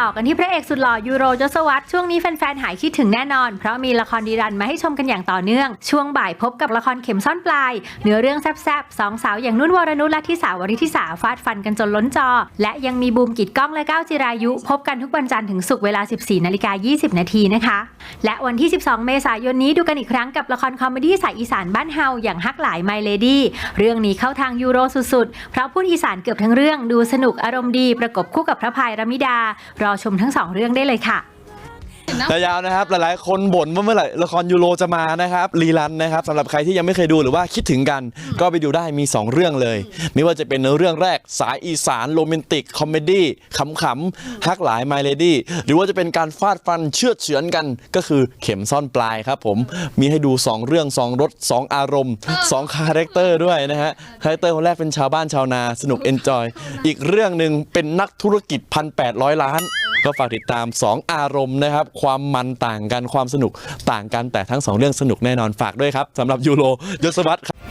ต่อกันที่พระเอกสุดหล่อยูโรยศวรรษช่วงนี้แฟนๆ หายคิดถึงแน่นอน เพราะมีละครดีรันมาให้ชมกันอย่างต่อเนื่อง ช่วงบ่ายพบกับละครเข็มซ่อนปลาย เนื้อเรื่องแซ่บๆสองสาวอย่างนุ่นวรนุชและทิสาวริธิสาฟาดฟันกันจนล้นจอ และยังมีบูมกิดกล้องและก้าวจิรายุ พบกันทุกวันจันทร์ถึงศุกร์เวลา 14นาฬิกา20 นาทีนะคะ และวันที่ 12 เมษายนนี้ดูกันอีกครั้งกับละครคอมเมดี้สายอีสานบ้านเฮาอย่างฮักหลายไมเลดี้เรื่องนี้เข้าทางยูโรสุดๆเพราะพูดอีสานเกือบทั้งเรื่องดูสนุกอารมณ์ดีประกบคู่กับพระพายรมิดารอชมทั้งสองเรื่องได้เลยค่ะ แต่ยาวนะครับหลายๆ คนบ่นว่าเมื่อไหร่ละครยูโรจะมานะครับรีรันนะครับสำหรับใครที่ยังไม่เคยดูหรือว่าคิดถึงกัน ก็ไปดูได้มี 2 เรื่องเลย ไม่ว่าจะเป็นเรื่องแรกสายอีสานโรแมนติกคอมเมดี้ขำๆฮักหลายไมเลดี้หรือว่าจะเป็นการฟาดฟันเชือดเฉือนกัน ก็คือเข็มซ่อนปลายครับผมมีให้ดู 2 เรื่อง 2รส2อารมณ์ 2 คาแรคเตอร์ด้วยนะฮะคาแรคเตอร์คนแรกเป็นชาวบ้านชาวนาสนุกเอนจอยอีกเรื่องหนึ่งเป็นนักธุรกิจ1,800ล้าน ก็ฝากติดตาม 2 อารมณ์นะครับ ความมันต่างกันความสนุกต่างกันแต่ทั้ง 2 เรื่องสนุกแน่นอนฝากด้วยครับสำหรับยูโรยศวัตรครับ